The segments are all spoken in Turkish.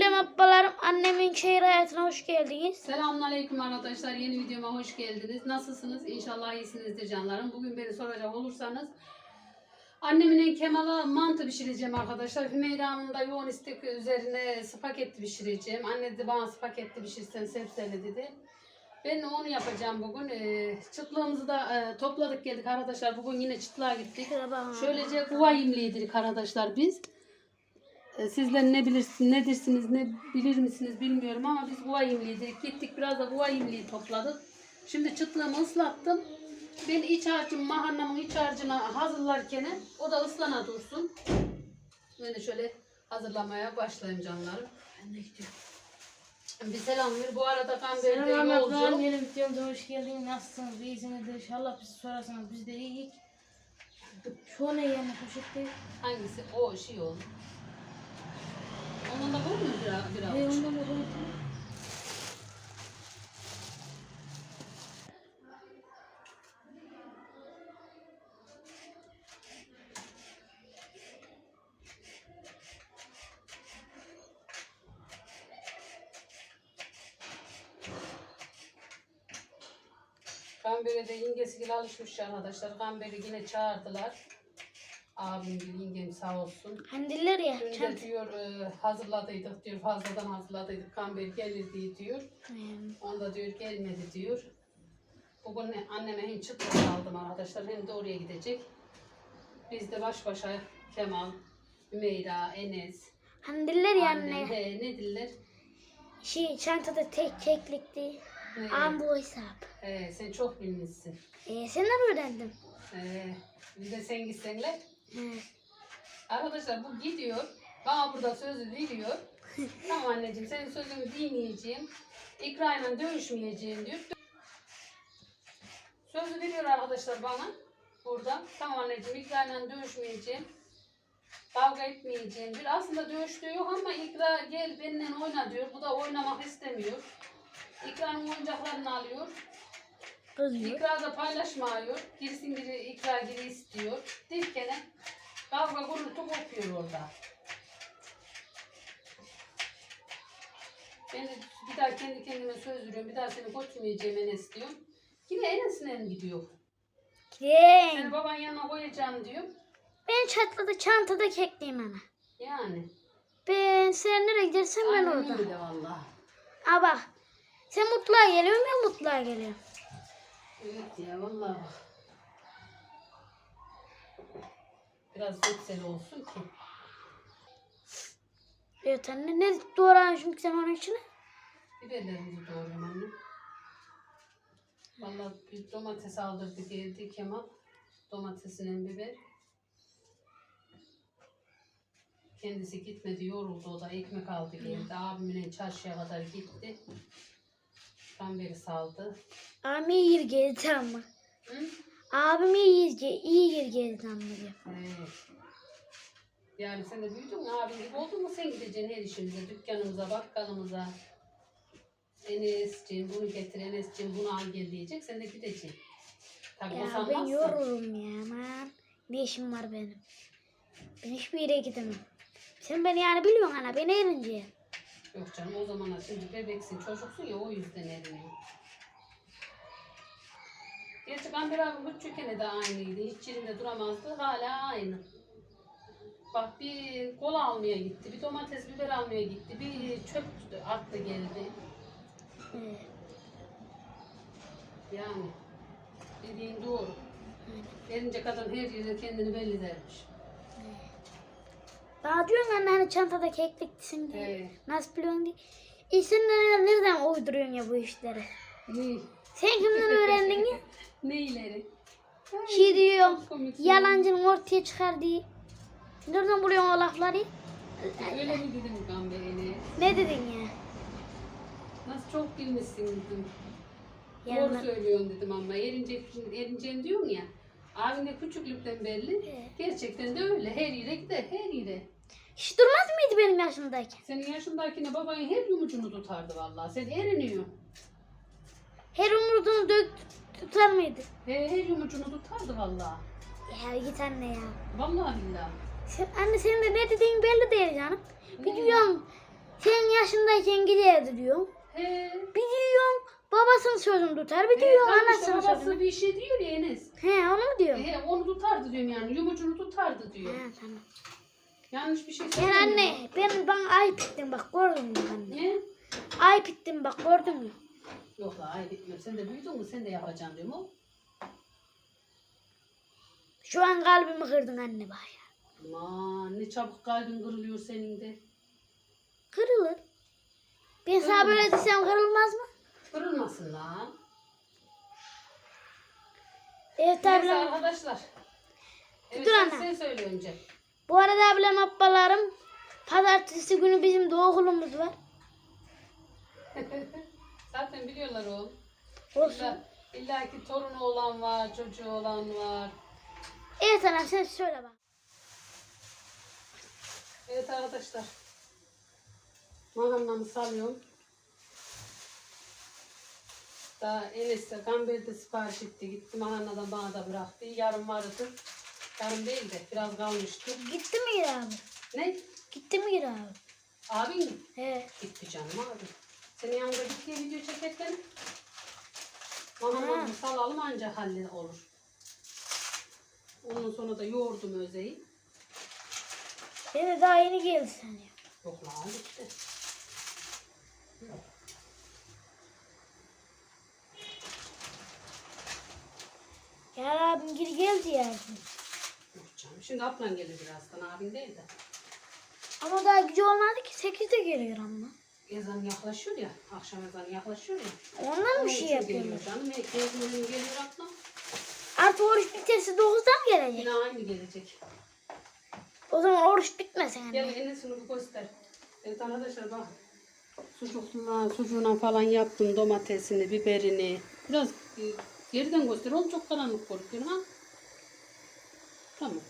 Selamünaleyküm ablalarım. Annemin şehir hayatına hoş geldiniz. Selamünaleyküm arkadaşlar. Yeni videoma hoş geldiniz. Nasılsınız? İnşallah iyisinizdir canlarım. Bugün beni soracak olursanız annemin Kemal'a mantı pişireceğim arkadaşlar. Hümeyra'nın da yoğun istek üzerine spagetti pişireceğim. Anne dedi bana spagetti pişirsen sebzeli dedi. Ben de onu yapacağım bugün. Ee, çıtlığımızı da e, topladık geldik arkadaşlar. Bugün yine çıtlığa gittik. Şöylece kuva imliydik arkadaşlar biz. Ee, Sizler ne bilirsiniz, ne dersiniz, ne bilir misiniz bilmiyorum ama biz kuva imliydik. Gittik biraz da kuva imliği topladık. Şimdi çıtlığımı ıslattım. Ben iç harcım, maharnamın iç harcını hazırlarken o da ıslana dursun. Ben de şöyle hazırlamaya başlayayım canlarım. Ben de gidiyorum. Bir selam ver. Bu arada Kamber'de Selam ablam, yolcu. yeni videomuza hoş geldiniz. Nasılsınız? İyisinizdir. İnşallah bizi sorarsanız biz de iyiyiz. Şu ne yani poşette? Hangisi? O şey oldu. Onun da bu mu bir, bir Ve avuç? ondan da koydum. Kamber'e de yengesiyle alışmış arkadaşlar. Kamber'i yine çağırdılar. Abim yengem sağ olsun. Handiller ya. De Çant. diyor e, hazırladıydık diyor fazladan hazırladıydık Kamber gelir diye diyor. Hmm. Onda diyor gelmedi diyor. Bugün anneme hem çıtlık aldım arkadaşlar hem de oraya gidecek. Biz de baş başa Kemal, Hümeyra, Enes, Handiller ya annem, anne. he, ne diller? Şey çantada tek keklikti. He, Am bu hesap. he, sen çok bilmişsin. Ee, senden öğrendim. He, bir de sen gitsenler. Arkadaşlar bu gidiyor. Bana burada sözü veriyor. tamam anneciğim senin sözünü dinleyeceğim. İkrayla dövüşmeyeceğim diyor. Sözü veriyor arkadaşlar bana. Burada. Tamam anneciğim İkrayla dövüşmeyeceğim. Kavga etmeyeceğim diyor. Aslında dövüştüğü yok ama İkra gel benimle oyna diyor. Bu da oynamak istemiyor. İkra'nın oyuncaklarını alıyor. Kızıyor. İkra da paylaşmıyor. Girisin giri, ikra giri istiyor. Derken kavga gurultu kopuyor orada. Ben de bir daha kendi kendime söz veriyorum. Bir daha seni götürmeyeceğim Enes diyorum. Yine Enes'le gidiyor. Seni Kim? baban yanına koyacağım diyor. Ben çatlada çantada kekliyim ana. Yani. Ben sen nereye gidersen ben Aynen orada. öyle valla. Aa bak. Sen mutluğa geliyorsun ben mutluğa geliyorum. Evet ya valla. Biraz yüksel olsun ki. Evet anne ne doğran çünkü sen onun içine? Biberlerimizi doğruyorum anne. Vallahi bir domates aldırdı geldi Kemal. Domatesinin biber. Kendisi gitmedi yoruldu o da ekmek aldı geldi. Abimin çarşıya kadar gitti. Kamberi saldı. Abim iyi geldi ama. Hı? Abim iyi iyi geldi ama. Evet. Yani sen de büyüdün mü abin gibi oldun mu sen gideceksin her işimize, dükkanımıza, bakkalımıza. Enes'ciğim bunu getir, Enes'ciğim bunu al gel diyecek, sen de gideceksin. Tabii Ya ben usanmazsın. yoruldum ya aman. Ne işim var benim? Ben hiçbir yere gidemem. Sen beni yani biliyorsun ana beni erince. Yok canım o zamanlar şimdi bebeksin, çocuksun ya o yüzden eriniyor. Gerçi Gamber abi küçükken de aynıydı. Hiç yerinde duramazdı. Hala aynı. Bak bir kola almaya gitti, bir domates biber almaya gitti, bir çöp attı geldi. Yani dediğin doğru. Erince kadın her yerde kendini belli dermiş. Daha diyorsun anne hani çantada kekliksin diye. Evet. Nasıl biliyorsun diye. E sen nereden, uyduruyorsun ya bu işleri? Ne? Sen kimden öğrendin ya? Neyleri? Şey diyorum. Yalancının ortaya çıkar diye. Nereden buluyorsun o lafları? Öyle mi dedim Gamber'e? Ne dedin ya? Nasıl çok bilmişsin dedim. Doğru söylüyorsun dedim ama erince, erineceğim diyorsun ya. Abin de küçüklükten belli. Gerçekten de öyle. Her yere gider, her yere. Hiç durmaz mıydı benim yaşımdayken? Senin yaşındakine babayın her yumucunu tutardı vallahi. Sen eriniyor. Her umurduğunu dök tutar mıydı? He, her yumucunu tutardı vallahi. Ya git anne ya. Vallahi billahi. Sen, anne senin de ne dediğin belli değil canım. Biliyorum. Sen yaşındayken giderdi diyorum. He. Bir diyorum babasının sözünü tutar. Bir He, diyorum tamam işte anasının babası sözünü. bir şey diyor ya Enes. He onu mu diyor? He, onu tutardı diyorum yani. Yumucunu tutardı diyor. Ha tamam. Yanlış bir şey Ben söylemiyor. anne ben bana ayıp bak gördün mü anne? Ne? Ayıp bak gördün mü? Yok la ay bitmiyor. Sen de büyüdün mü sen de yapacaksın diyorum o. Şu an kalbimi kırdın anne bak ya. Aman ne çabuk kalbin kırılıyor senin de. Kırılır. Ben sana böyle desem kırılmaz mı? Kırılmasın lan. Evet Neyse ablam. arkadaşlar. Evet Dur sen, sen söyle önce. Bu arada ablam ablalarım. Pazartesi günü bizim de okulumuz var. Zaten biliyorlar oğlum. Olsun. İlla, illa ki torunu olan var, çocuğu olan var. Evet anam sen söyle bak. Evet arkadaşlar. Mahallamı salıyorum. Daha Enes de Gamber'de sipariş etti. Gitti mahalladan bana da bıraktı. Yarın vardı. Yarın değil de biraz kalmıştı. Gitti mi Gir abi? Ne? Gitti mi Gir abi? Abin mi? He. Gitti canım abi. Senin yanında gittiği video çekerken mahallamı salalım ancak halle olur. Ondan sonra da yoğurdum özeyi. Ben de daha yeni geldi sanıyorum. Yok lan gitti. Ya abim geri geldi yani. Şimdi ablan gelir birazdan abin değil de. Ama daha gücü olmadı ki 8'de geliyor ama. Ezan yaklaşıyor ya. Akşam ezanı yaklaşıyor ya. Ondan bir şey geliyor canım. Ezanın geliyor ablam. Artık oruç bitesi 9'dan gelecek. Yine aynı gelecek. O zaman oruç bitmesin anne. Gel Enes'ini bir göster. Evet arkadaşlar bak. Sucukla, sucuğuna falan yaptım domatesini, biberini. Biraz e, geriden göster. Oğlum çok karanlık korkuyor ha. Tamam.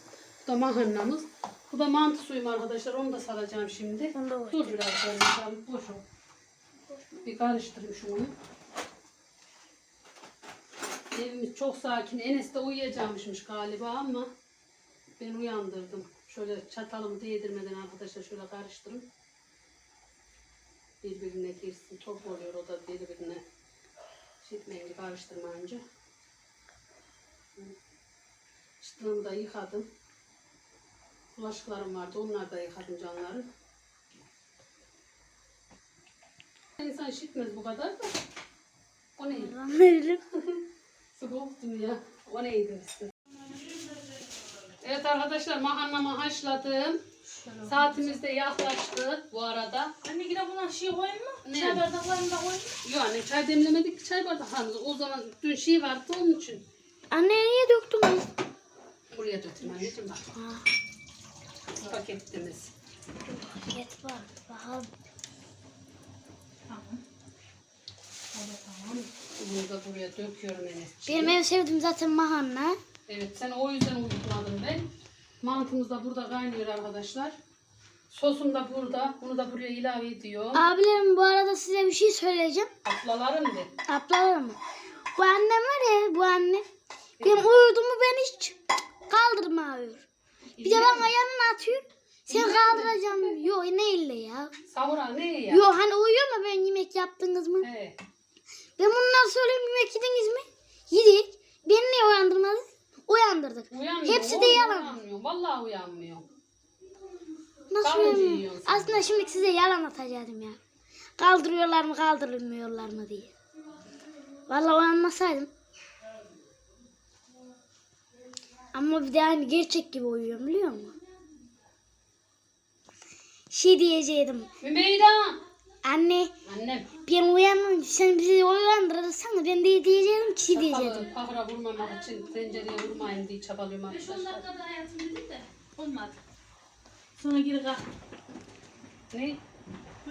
Bu da mahannamız. Bu da mantı suyum arkadaşlar. Onu da saracağım şimdi. Onu da. Dur biraz ben boş ol. Bir karıştırayım şunu. Evimiz çok sakin. Enes de uyuyacakmışmış galiba ama ben uyandırdım. Şöyle çatalımı değdirmeden arkadaşlar şöyle karıştırın. Birbirine girsin. Top oluyor o da birbirine. Şitmeyin karıştırmayınca. Çıtlığımı da yıkadım. Bulaşıklarım vardı. Onları da yıkadım canlarım. İnsan şitmez bu kadar da. O neydi? Anlayalım. Soğuktum ya. O neydi işte. Evet arkadaşlar mahallemi haşladım. Saatimiz de yaklaştı bu arada. Anne yine buna şey koyayım mı? Ne? Çay bardaklarını da koyayım mı? Yok anne çay demlemedik ki çay bardaklarımızı. O zaman dün şey vardı onun için. Anne niye döktünüz? Buraya dökeyim anneciğim bak. Ha, Paketimiz. paket var. Bakalım. Tamam. O da tamam. Bunu da buraya döküyorum Enes'ciğim. Benim en sevdiğim zaten mahanna. Evet sen o yüzden uyutmadım ben. Mantımız da burada kaynıyor arkadaşlar. Sosum da burada. Bunu da buraya ilave ediyorum. Abilerim bu arada size bir şey söyleyeceğim. Ablalarım de. Ablalarım. Bu annem var ya bu anne. Benim uyuduğumu ben hiç kaldırmıyor. Bir de bana yanına atıyor. Sen kaldıracaksın. Yok ne ya. Savura ne ya? Yok hani uyuyor mu ben yemek yaptınız mı? He. Ben bundan söyleyeyim yemek yediniz mi? Yedik. Beni niye uyandırmadın? Uyandırdık. Uyanmıyor. Hepsi de oğlum, yalan. Uyanmıyor. Vallahi uyanmıyor. Nasıl Kahve uyanmıyor? yiyorsun. Aslında şimdi size yalan atacaktım ya. Kaldırıyorlar mı kaldırılmıyorlar mı diye. Vallahi uyanmasaydım. Ama bir de aynı gerçek gibi uyuyorum biliyor musun? Şey diyecektim. Mümeyda. Anne Annem. ben uyanmam. Sen bizi uyandırırsan ben de diyecektim ki şey diyecektim. Çakalı pahra vurmamak için tencereye vurmayın diye çabalıyorum 5-10 arkadaşlar. dakikada hayatım dedim de olmadı. Sonra geri kalk. Ne?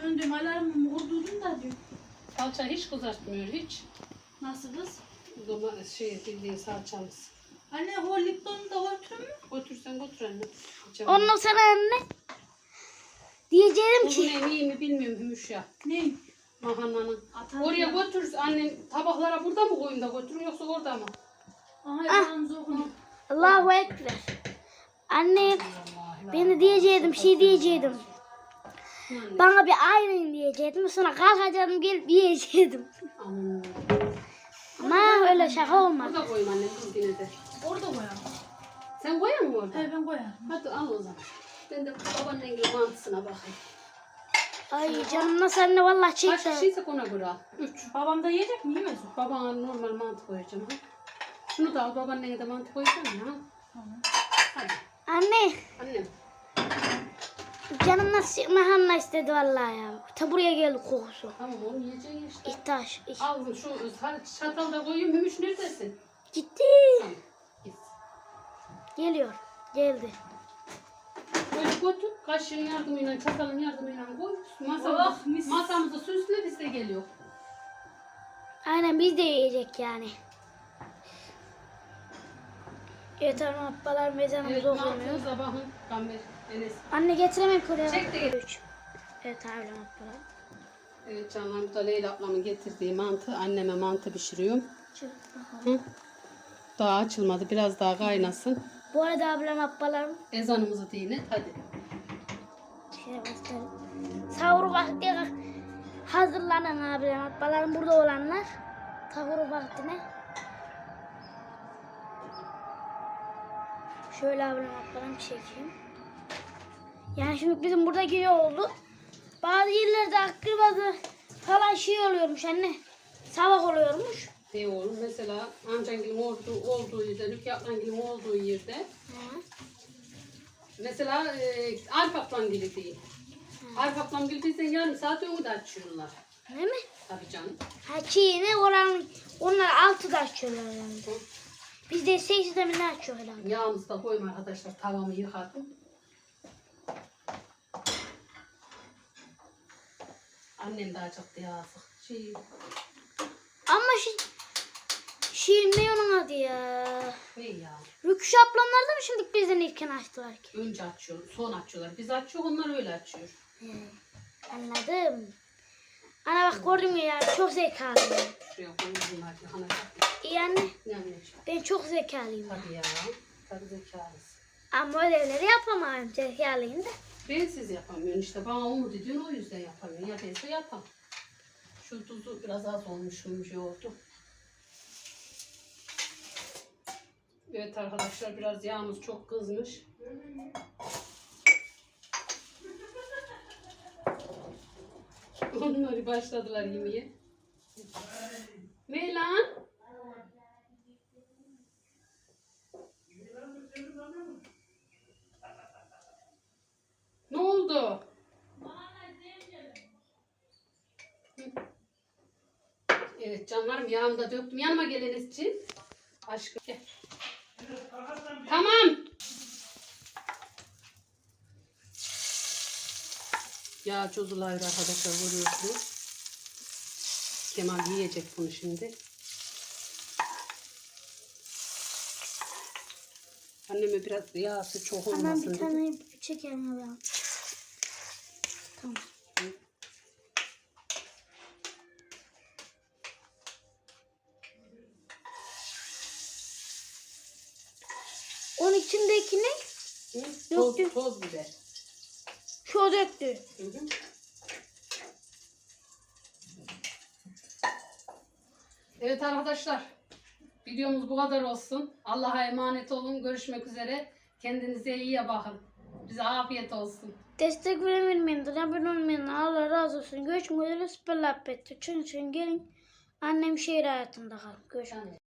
Ben diyorum alarmımı kurdurdum da diyorum. Salça hiç kızartmıyor hiç. Nasıl kız? Doma, şey bildiğin salçamız. Anne o Lipton'u da götürün mü? Götürsen götür anne. Ondan sonra anne diyeceğim Bu ki ne iyi mi bilmiyorum Hümüş ya. Ne? Mahallanın. Atar Oraya ya. götür annen tabaklara burada mı koyayım da götürün yoksa orada mı? Aha yalnız okunuyor. Allahu Ekber. Anne ben de diyecektim şey diyecektim. Yani. Bana bir ayrın diyecektim. Sonra kalkacaktım gelip yiyecektim. Ama öyle şaka olmadı. Burada koyayım annem kız yine de. Orada koyalım. Sen koyar mı orada? He ben koyarım. Hadi al o zaman. Ben de babaannen gibi mantısına bakayım. Ay canım nasıl anne vallahi Kaç çekti. kişiyse ona göre al. Üç. Babam da yiyecek mi? Yemez o. Babana normal mantı koyacağım. Ha? Şunu da al babaannene de mantı koyacağım ya. Tamam. Hadi. Anne Annem. canım nasıl mahanna istedi vallahi ya. Ta buraya geldi kokusu. Tamam onu yiyeceksin işte. İhtaç. iht- Al şu çatalda koyayım. Mümüş neredesin? Gitti. Tamam. Geliyor. Geldi. Böyle götür. Kaşığın yardımıyla, çatalın yardımıyla koy. Masamızı, Oh, mis. masamızı süsle biz de geliyor. Aynen biz de yiyecek yani. Evet hanım ablalar mezanımız Evet, okunuyor. mantımıza bakın. Gamber, Enes. Anne getiremem ki oraya. Çek de gel. Üç. Evet ablam ablalar. Evet canlarım bu da Leyla ablamın getirdiği mantı. Anneme mantı pişiriyorum. Çık bakalım. Hı? Daha açılmadı. Biraz daha kaynasın. Bu arada ablam ablalarım Ezanımızı dinle. Hadi. Şöyle göstereyim. Sahur vakti hazırlanan ablam ablalarım burada olanlar. Sahur vaktine. Şöyle ablam ablalarım çekeyim. Yani şimdi bizim burada gece oldu. Bazı yerlerde akıbazı falan şey oluyormuş anne. Sabah oluyormuş. Ne oğlum mesela amcangilin olduğu, olduğu yerde, Rükyat'ın olduğu yerde Hı. mesela e, Alp ablam gibi değil. Alp ablam gibi bizden yarım saat önü de açıyorlar. Değil mi? Tabii canım. Ha çiğne oranın onlar altıda açıyorlar yani. Biz de sekizde mi ne açıyorlar? Yağımızı da koyma arkadaşlar. Tavamı yıkadım. Annem de acıktı ya. Şey, Ama şey, şey ne onun adı ya? ne ya? Rüküş ablamlar da mı şimdi bizden ilken açtılar ki? Önce açıyor, son açıyorlar. Biz açıyor, onlar öyle açıyor. He, anladım. Ana bak gördün mü ya çok zekalıyım. Şuraya koyuyor bunlar. Hani İyi anne ne anneciğim? ben çok zekalıyım. Tabii ya. Tabii zekalısın. Ama ödevleri yapamam zekalıyım da. Ben siz yapamıyorum işte. Bana umut ediyorsun o yüzden yapamıyorum. Ya değilse yapam. Şu tuzu biraz az olmuş, olmuş yoğurdu. Evet arkadaşlar biraz yağımız çok kızmış. Onları başladılar yemeye. Ne lan? Ne oldu? Evet canlarım yağımı da döktüm. Yanıma geliniz için. Aşkım gel. Tamam. Yağ çozulayır arkadaşlar vuruyorsunuz. Kemal yiyecek bunu şimdi. Anneme biraz yağsı çok Hemen olmasın bir dedi. tane çekelim ya. Tamam. Onun içindeki ne? Hı? Yok, Toz, toz biber. Şu döktü. Hı hı. Evet arkadaşlar. Videomuz bu kadar olsun. Allah'a emanet olun. Görüşmek üzere. Kendinize iyi bakın. Bize afiyet olsun. Destek veremeyen, abone olmayan Allah razı olsun. Görüşmek üzere. Süper. Çın çın gelin. Annem şehir hayatında kalın. Görüşmek üzere.